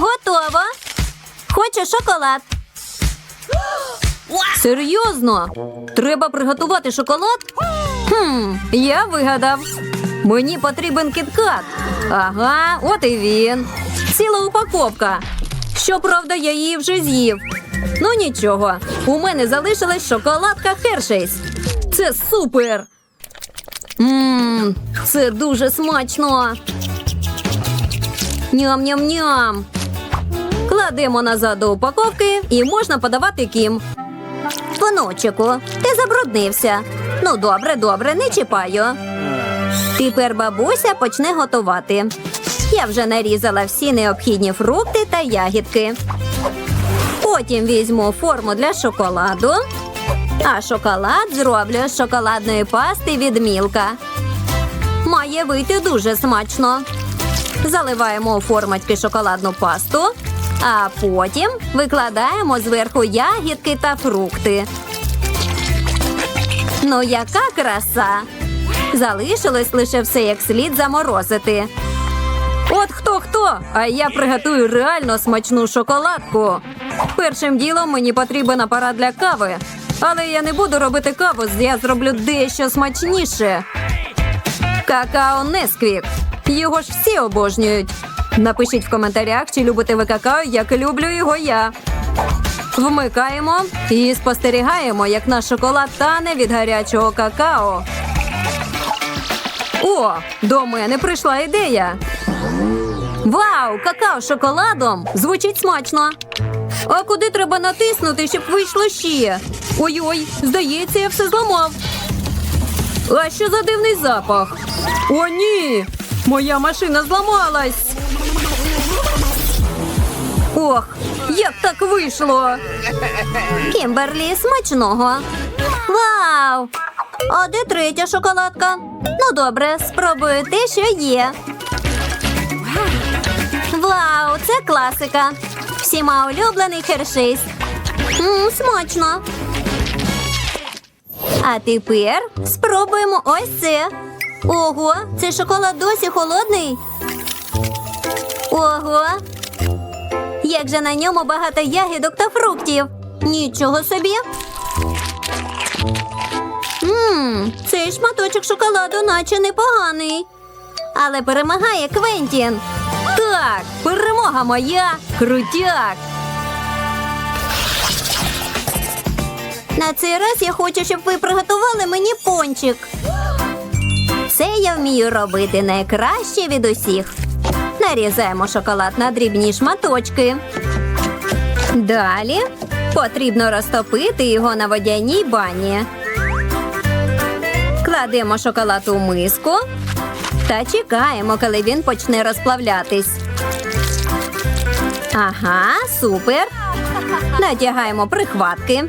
Готово. Хочу шоколад. Серйозно? Треба приготувати шоколад? Хм, я вигадав. Мені потрібен кіткат. Ага, от і він. Ціла упаковка. Щоправда, я її вже з'їв. Ну нічого, у мене залишилась шоколадка Хершейс. Це супер. Ммм, це дуже смачно. Ням-ням-ням. Кладемо назад до упаковки і можна подавати кім. Паночику, ти забруднився. Ну, добре, добре, не чіпаю. Тепер бабуся почне готувати. Я вже нарізала всі необхідні фрукти та ягідки. Потім візьму форму для шоколаду. А шоколад зроблю з шоколадної пасти від мілка. Має вийти дуже смачно. Заливаємо у формочки шоколадну пасту, а потім викладаємо зверху ягідки та фрукти. Ну, яка краса! Залишилось лише все як слід заморозити. От хто хто, а я приготую реально смачну шоколадку. Першим ділом мені потрібен апарат для кави. Але я не буду робити каву, я зроблю дещо смачніше. Какао Несквік. Його ж всі обожнюють. Напишіть в коментарях, чи любите ви какао, як люблю його я. Вмикаємо і спостерігаємо, як наш шоколад тане від гарячого какао. О, до мене прийшла ідея. Вау, какао з шоколадом! Звучить смачно. А куди треба натиснути, щоб вийшло ще? Ой-ой, здається, я все зламав. А що за дивний запах? О, ні! Моя машина зламалась. Ох, як так вийшло? Кімберлі, смачного. Вау! А де третя шоколадка? Ну, добре, спробую те, що є. Вау, це класика. Всіма улюблений хершейс. Мм, смачно. А тепер спробуємо ось це. Ого, цей шоколад досі холодний. Ого. Як же на ньому багато ягідок та фруктів. Нічого собі. Ммм, цей шматочок шоколаду наче непоганий. Але перемагає Квентін. Так, перемога моя. Крутяк. На цей раз я хочу, щоб ви приготували мені пончик. Це я вмію робити найкраще від усіх. Нарізаємо шоколад на дрібні шматочки. Далі потрібно розтопити його на водяній бані. Кладемо шоколад у миску та чекаємо, коли він почне розплавлятись. Ага, супер. Надягаємо прихватки,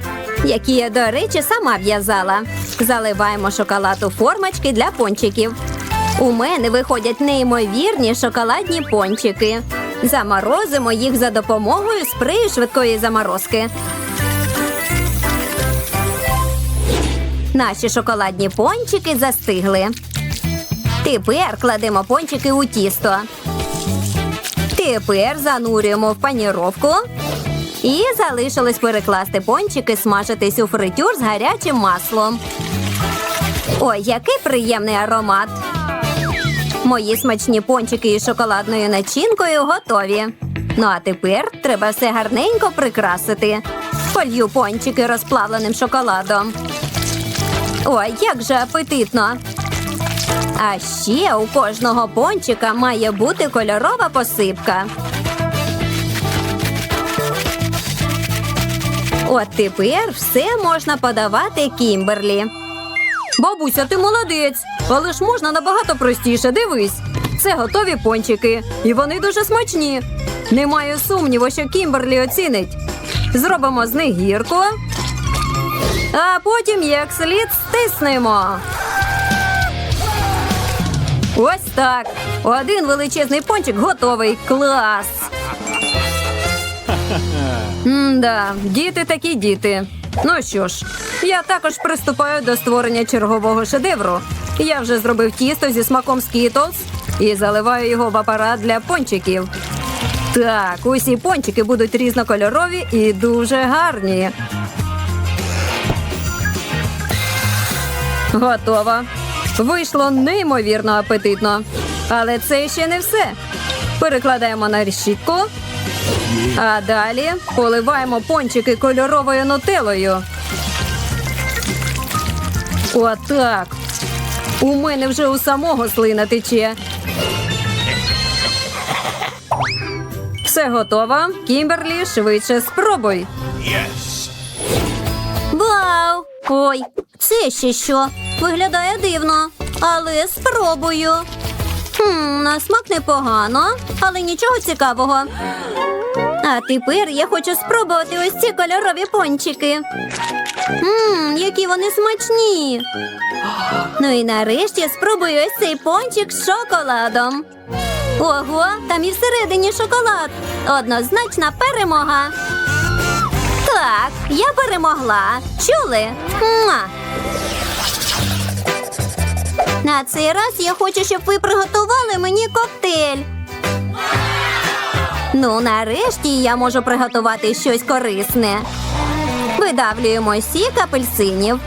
які я, до речі, сама в'язала. Заливаємо шоколад у формочки для пончиків. У мене виходять неймовірні шоколадні пончики. Заморозимо їх за допомогою спрею швидкої заморозки. Наші шоколадні пончики застигли. Тепер кладемо пончики у тісто. Тепер занурюємо в паніровку. І залишилось перекласти пончики, смажитись у фритюр з гарячим маслом. Ой, який приємний аромат! Мої смачні пончики із шоколадною начинкою готові. Ну а тепер треба все гарненько прикрасити. Полью пончики розплавленим шоколадом. Ой, як же апетитно! А ще у кожного пончика має бути кольорова посипка. От тепер все можна подавати Кімберлі. Бабуся, ти молодець, але ж можна набагато простіше. Дивись. Це готові пончики, і вони дуже смачні. Немає сумніву, що Кімберлі оцінить. Зробимо з них гірку, а потім як слід стиснемо. Ось так. Один величезний пончик готовий. Клас. М-да, діти такі діти. Ну що ж, я також приступаю до створення чергового шедевру. Я вже зробив тісто зі смаком Skittles і заливаю його в апарат для пончиків. Так, усі пончики будуть різнокольорові і дуже гарні. Готово. Вийшло неймовірно апетитно. Але це ще не все. Перекладаємо на решітку. А далі поливаємо пончики кольоровою нутелою. Отак. У мене вже у самого слина тече. Все готово. Кімберлі, швидше спробуй. Вау! Ой, це ще що? Виглядає дивно, але спробую. Хм, на смак непогано, але нічого цікавого. А тепер я хочу спробувати ось ці кольорові пончики. Ммм, які вони смачні. Ну і нарешті спробую ось цей пончик з шоколадом. Ого, там і всередині шоколад. Однозначна перемога. Так, я перемогла. Чули? Муа! На цей раз я хочу, щоб ви приготували мені коктейль. Ну, нарешті я можу приготувати щось корисне. Видавлюємо сік апельсинів.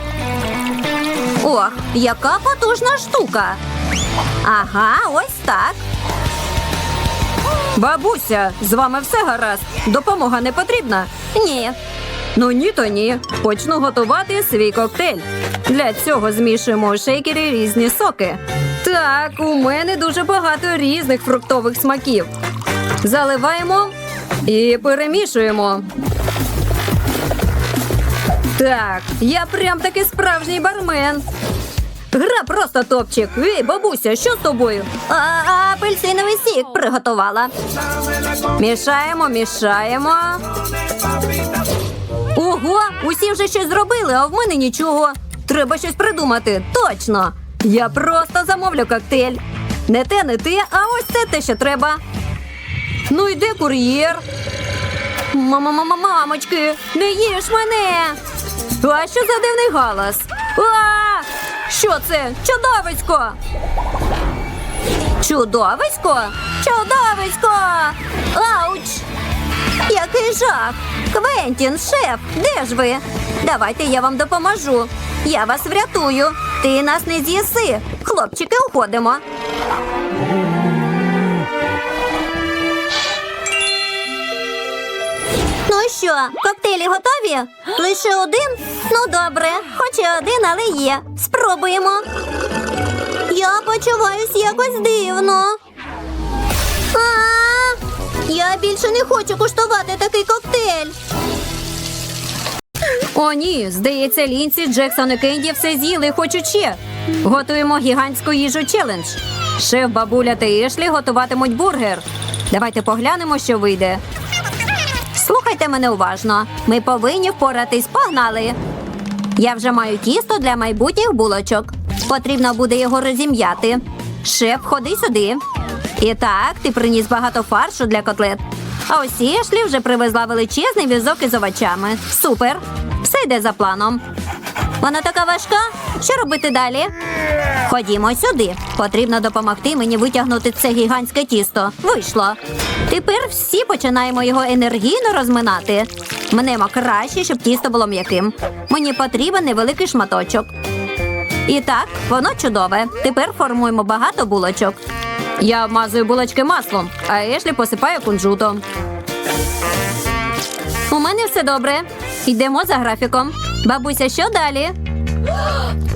Ох, яка потужна штука. Ага, ось так. Бабуся, з вами все гаразд. Допомога не потрібна. Ні. Ну ні, то ні. Почну готувати свій коктейль. Для цього змішуємо у шейкері різні соки. Так, у мене дуже багато різних фруктових смаків. Заливаємо і перемішуємо. Так, я прям таки справжній бармен. Гра просто топчик. Ей, бабуся, що з тобою? А, а апельсиновий сік приготувала. Мішаємо, мішаємо. Ого, усі вже щось зробили, а в мене нічого. Треба щось придумати. Точно. Я просто замовлю коктейль. Не те, не те, а ось це те, що треба. Ну йде кур'єр. Мама-мама, мамочки, не їж мене. А що за дивний галас? А! Що це? Чудовисько! Чудовисько? Чудовисько! Ауч! Який жах! Квентін, шеф, де ж ви? Давайте я вам допоможу. Я вас врятую. Ти нас не з'їси. Хлопчики, уходимо. Ну що, коктейлі готові? Лише один? Ну добре, хоч і один, але є. Спробуємо. Я почуваюсь якось дивно. А, я більше не хочу куштувати такий коктейль. О, ні, здається, Лінсі, Джексон і Кенді все з'їли хочуть ще. Готуємо гігантську їжу челендж. Шеф, бабуля та Ешлі готуватимуть бургер. Давайте поглянемо, що вийде. Слухайте мене уважно. Ми повинні впоратись. Погнали. Я вже маю тісто для майбутніх булочок. Потрібно буде його розім'яти. Шеф, ходи сюди. І так, ти приніс багато фаршу для котлет. А ось Ешлі вже привезла величезний візок із овочами. Супер! Все йде за планом. Вона така важка. Що робити далі? Ходімо сюди. Потрібно допомогти мені витягнути це гігантське тісто. Вийшло. Тепер всі починаємо його енергійно розминати. Мнемо краще, щоб тісто було м'яким. Мені потрібен невеликий шматочок. І так, воно чудове. Тепер формуємо багато булочок. Я вмазую булочки маслом, а Ешлі посипає кунжутом. У мене все добре. Йдемо за графіком. Бабуся, що далі?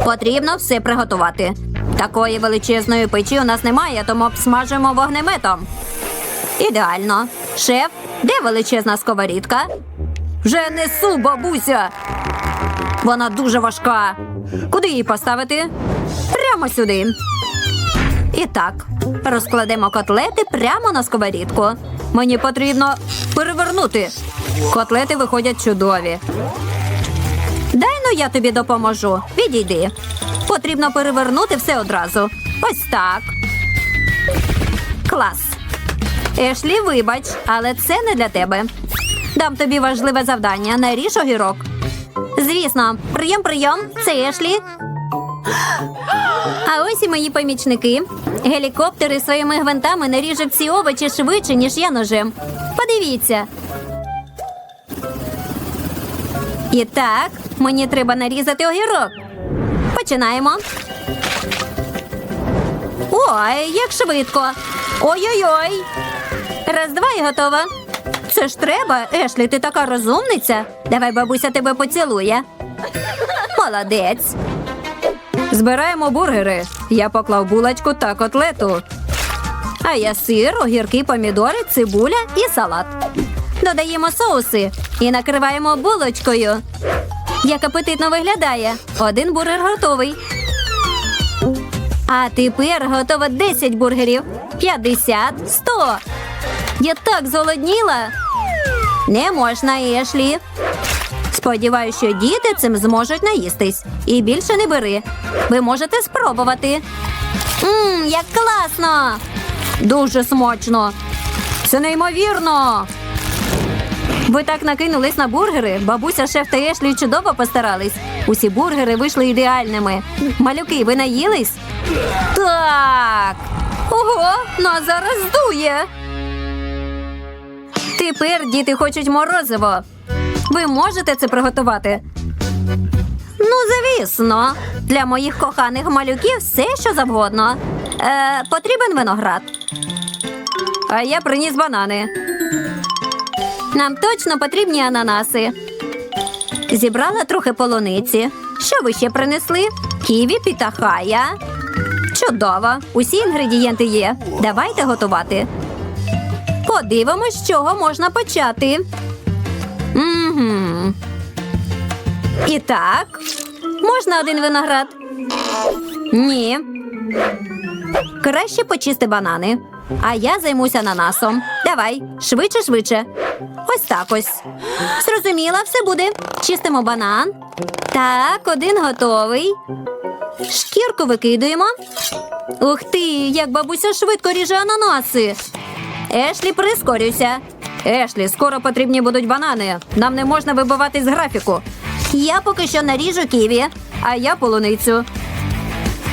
Потрібно все приготувати. Такої величезної печі у нас немає, тому обсмажуємо вогнеметом. Ідеально. Шеф, де величезна сковорідка? Вже несу, бабуся. Вона дуже важка. Куди її поставити? Прямо сюди. І так, розкладемо котлети прямо на сковорідку. Мені потрібно перевернути. Котлети виходять чудові. Дай ну я тобі допоможу. Відійди. Потрібно перевернути все одразу. Ось так. Клас. Ешлі, вибач, але це не для тебе. Дам тобі важливе завдання. Наріж огірок. Звісно, прийом, прийом. Це Ешлі. А ось і мої помічники. Гелікоптери своїми гвинтами наріжуть всі овочі швидше, ніж я ножем. Подивіться. І так, мені треба нарізати огірок. Починаємо. Ой, як швидко. Ой-ой-ой. Раз, два і готово. Це ж треба, Ешлі, ти така розумниця. Давай бабуся тебе поцілує. Молодець. Збираємо бургери. Я поклав булочку та котлету. А я сир, огірки, помідори, цибуля і салат. Додаємо соуси і накриваємо булочкою. Як апетитно виглядає. Один бургер готовий. А тепер готово 10 бургерів. 50, 100. Я так зголодніла. Не можна, Ешлі. Сподіваюсь, що діти цим зможуть наїстись. І більше не бери. Ви можете спробувати. Мм, як класно! Дуже смачно. Це неймовірно. Ви так накинулись на бургери. Бабуся, шеф та Ешлі чудово постарались. Усі бургери вийшли ідеальними. Малюки, ви наїлись? Так. Ого, нас зараз здує. Тепер діти хочуть морозиво. Ви можете це приготувати? Ну, звісно, для моїх коханих малюків все, що завгодно. Е, потрібен виноград. А я приніс банани. Нам точно потрібні ананаси. Зібрала трохи полуниці. Що ви ще принесли? Ківі, пітахая. Чудово! Усі інгредієнти є. Давайте готувати. Подивимось, з чого можна почати. Угу. І так, можна один виноград? Ні. Краще почисти банани. А я займуся ананасом. Давай, швидше, швидше. Ось так ось. Зрозуміла, все буде. Чистимо банан. Так, один готовий. Шкірку викидуємо. Ух ти, як бабуся швидко ріже ананаси. Ешлі, прискорюйся. Ешлі, скоро потрібні будуть банани. Нам не можна вибивати з графіку. Я поки що наріжу ківі, а я полуницю.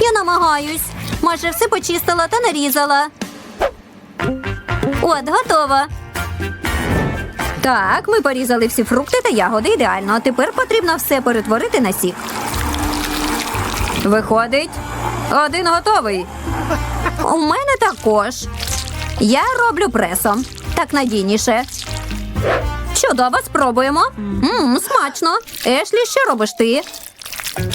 Я намагаюсь. Майже все почистила та нарізала. От, готово. Так, ми порізали всі фрукти та ягоди ідеально. А тепер потрібно все перетворити на сік. Виходить, один готовий. У мене також. Я роблю пресом. Так надійніше. Чудово, спробуємо. Мм, смачно. Ешлі, що робиш ти?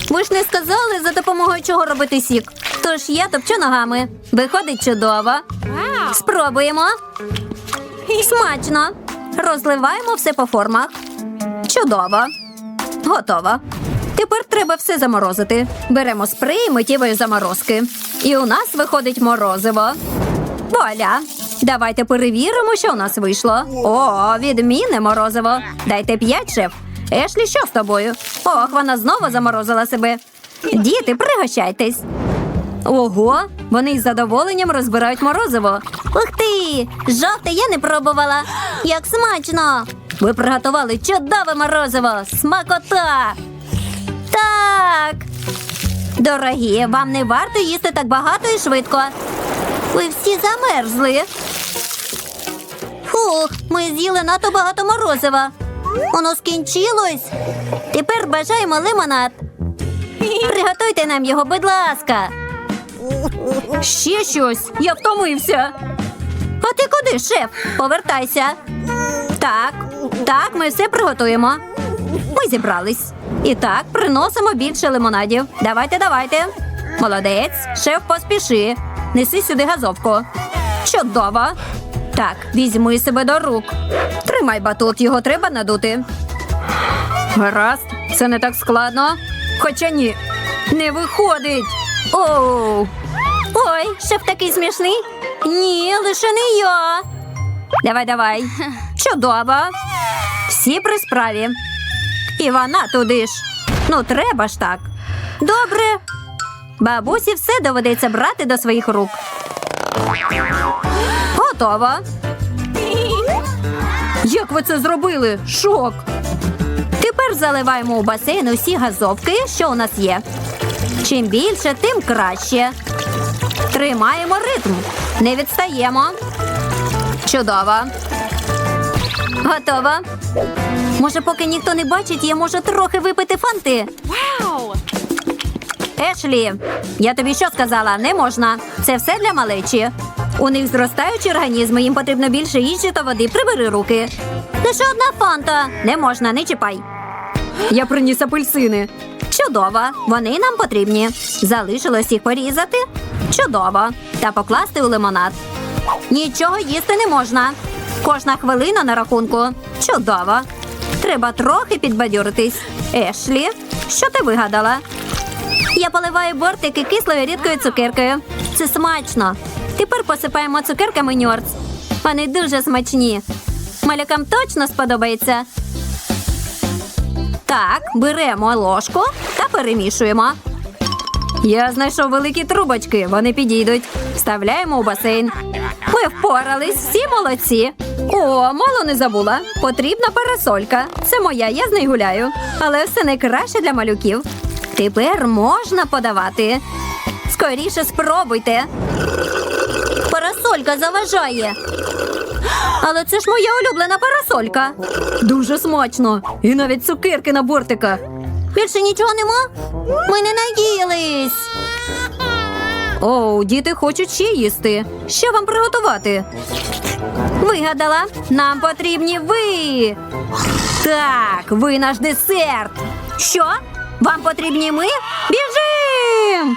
Ви ж не сказали, за допомогою чого робити сік. Тож я топчу ногами. Виходить чудово. Спробуємо. Смачно. Розливаємо все по формах. Чудово. Готово. Тепер треба все заморозити. Беремо спрей миттєвої заморозки. І у нас виходить морозиво. Вуаля! Давайте перевіримо, що у нас вийшло. О, відмінне морозиво. Дайте п'ять, шеф. Ешлі, що з тобою? Ох, вона знову заморозила себе. Діти, пригощайтесь. Ого, вони із задоволенням розбирають морозиво. Ух ти! Жовте я не пробувала. Як смачно! Ви приготували чудове морозиво! Смакота! Так. Дорогі, вам не варто їсти так багато і швидко. Ви всі замерзли. Фух, ми з'їли надто багато морозива. Воно скінчилось. Тепер бажаємо лимонад. Приготуйте нам його, будь ласка. Ще щось. Я втомився. А ти куди, шеф? Повертайся. Так, так, ми все приготуємо. Ми зібрались. І так, приносимо більше лимонадів. Давайте, давайте. Молодець, шеф, поспіши. Неси сюди газовку. Чудово. Так, візьми себе до рук. Тримай батут, його треба надути. Гаразд, це не так складно. Хоча ні, не виходить. Оу. Ой, шеф такий смішний. Ні, лише не я. Давай, давай. Чудово. Всі при справі. І вона туди ж. Ну, треба ж так. Добре. Бабусі все доведеться брати до своїх рук. Готово. Як ви це зробили? Шок. Тепер заливаємо у басейн усі газовки, що у нас є. Чим більше, тим краще. Тримаємо ритм. Не відстаємо. Чудово. Готово. Може, поки ніхто не бачить, я можу трохи випити фанти. Вау! Ешлі, я тобі що сказала? Не можна. Це все для малечі. У них зростаючі організми, їм потрібно більше їжі та води. Прибери руки. Лише одна фанта. Не можна, не чіпай. Я приніс апельсини. Чудово, вони нам потрібні. Залишилось їх порізати. Чудово. Та покласти у лимонад. Нічого їсти не можна. Кожна хвилина на рахунку. Чудово. Треба трохи підбадьоритись. Ешлі, що ти вигадала? Я поливаю бортики кислою рідкою цукеркою. Це смачно. Тепер посипаємо цукерками ньорц. Вони дуже смачні. Малякам точно сподобається. Так, беремо ложку та перемішуємо. Я знайшов великі трубочки, вони підійдуть. Вставляємо у басейн. Ми впорались, всі молодці. О, мало не забула. Потрібна парасолька. Це моя, я з нею гуляю. Але все найкраще для малюків. Тепер можна подавати. Скоріше спробуйте. Парасолька заважає. Але це ж моя улюблена парасолька. Дуже смачно. І навіть цукерки на бортиках. Більше нічого нема? Ми не наїлись. Оу, діти хочуть ще їсти. Що вам приготувати? Вигадала, нам потрібні ви. Так, ви наш десерт. Що? Вам потрібні ми? Біжим!